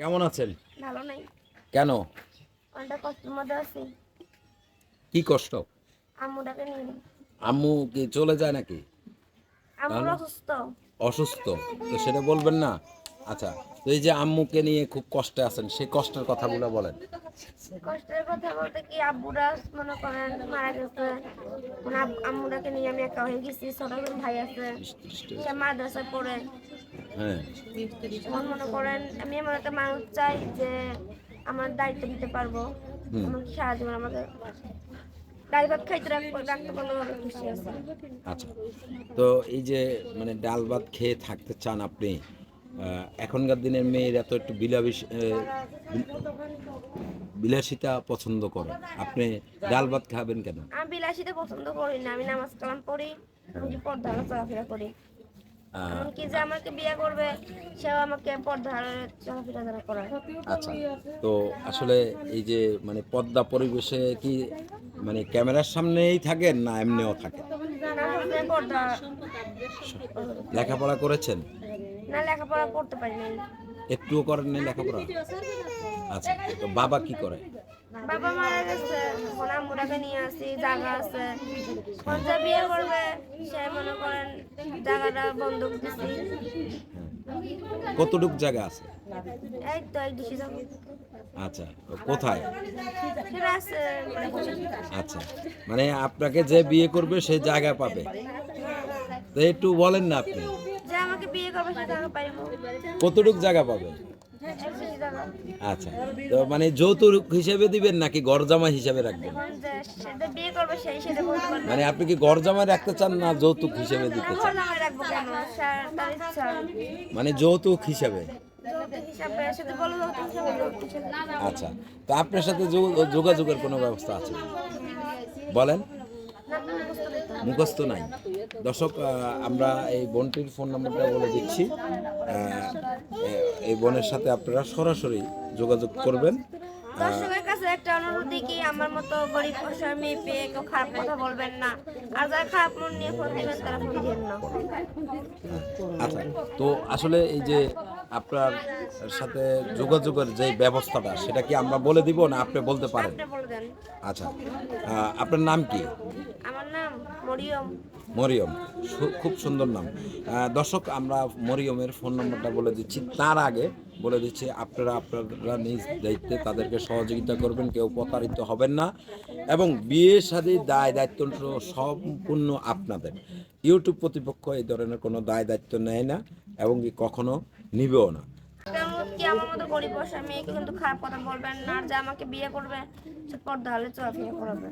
কেমন আছেন? ভালো নাই। কেন? অনেকটা কষ্টের মধ্যে আছি। কি কষ্ট? আম্মুটাকে নিয়ে আম্মু কি চলে যায় নাকি? তাহলে? অসুস্থ। অসুস্থ। তো সেটা বলবেন না? আচ্ছা তো এই যে আম্মুকে নিয়ে খুব কষ্টে আছেন সেই কষ্টের কথাগুলো বলেন। কষ্টের কথা বলতে কি আব্বুরা মনে করেন মারা গেছে। মানে আম্মুটাকে নিয়ে আমি একা হয়ে গেছি ছোট ভাই আছে। সে মাদ্রাসায় পড়ে। মনে করেন আমি এমন একটা মানুষ চাই যে আমার দায়িত্ব দিতে পারব। আমাকে সারা জীবন আমাকে ডাল ভাত খাইতে রাখতে পারলে আমি খুশি আছি। আচ্ছা। তো এই যে মানে ডাল ভাত খেয়ে থাকতে চান আপনি এখনকার দিনের মেয়েরা তো একটু বিলাবিস বিলাসিতা পছন্দ করে। আপনি ডাল ভাত খাবেন কেন? আমি বিলাসিতা পছন্দ করি না। আমি নামাজ কালাম পড়ি আমি পর্দা চলাফেরা করি। যে আমাকে বিয়ে করবে সেও আমাকে চলাফেরা আচ্ছা তো আসলে এই যে মানে পদ্মা পরিবেশে কি মানে ক্যামেরার সামনেই থাকেন না এমনিও থাকেন? না পর্দা লেখাপড়া করেছেন? না লেখাপড়া করতে পারি নাই একটুও করেন নাই লেখাপড়া? আচ্ছা তো বাবা কি করে? বাবা মারা গেছে এখন নিয়ে আসি জায়গা আছে। যে বিয়ে করবে সে মনে করেন জায়গাটা বন্ধক দিছি কতটুক জায়গা আছে? এই তো এক দুশো যাব। আচ্ছা কোথায়? আচ্ছা মানে আপনাকে যে বিয়ে করবে সে জায়গা পাবে। তো একটু বলেন না আপনি। যে আমাকে বিয়ে করবে সে জায়গা পাইব কতটুক জায়গা পাবে? আচ্ছা তো মানে যৌতুক হিসেবে দিবেন নাকি গরজামা হিসেবে রাখবেন? মানে আপনি কি গরজামা রাখতে চান না যৌতুক হিসেবে দিতে চান? মানে যৌতুক হিসাবে? আচ্ছা তো আপনার সাথে যোগ- যোগাযোগের কোনো ব্যবস্থা আছে? বলেন। মুখস্থ নাই। দর্শক আমরা এই বোনটির ফোন নাম্বারটা বলে দিচ্ছি। এই বোনের সাথে আপনারা সরাসরি যোগাযোগ করবেন। দর্শকের কাছে একটা অনুরোধ কি আমার মতো গরিব অসহায় মেয়ে পেয়ে কেউ খারাপ কথা বলবেন না। আর যারা খারাপ মন নিয়ে ফোন দিবেন তারা ফোন দিবেন না। আচ্ছা তো আসলে এই যে আপনার সাথে যোগাযোগের যে ব্যবস্থাটা সেটা কি আমরা বলে দিব না আপনি বলতে পারেন? আচ্ছা। আপনার নাম কি? আমার নাম মরিয়ম। মরিয়ম। খুব সুন্দর নাম। দর্শক আমরা মরিয়মের ফোন নম্বরটা বলে দিচ্ছি। তার আগে বলে দিচ্ছি আপনারা আপনারা নিজ দায়িত্বে তাদেরকে সহযোগিতা করবেন কেউ প্রতারিত হবেন না। এবং বিয়ে শাদী দায় দায়িত্ব সম্পূর্ণ আপনাদের। ইউটিউব প্রতিপক্ষ এই ধরনের কোনো দায় দায়িত্ব নেয় না। এবং কি কখনো নিবেও না। আমার মেয়েকে কিন্তু খারাপ কথা বলবেন না? যে আমাকে বিয়ে করবে করাবে।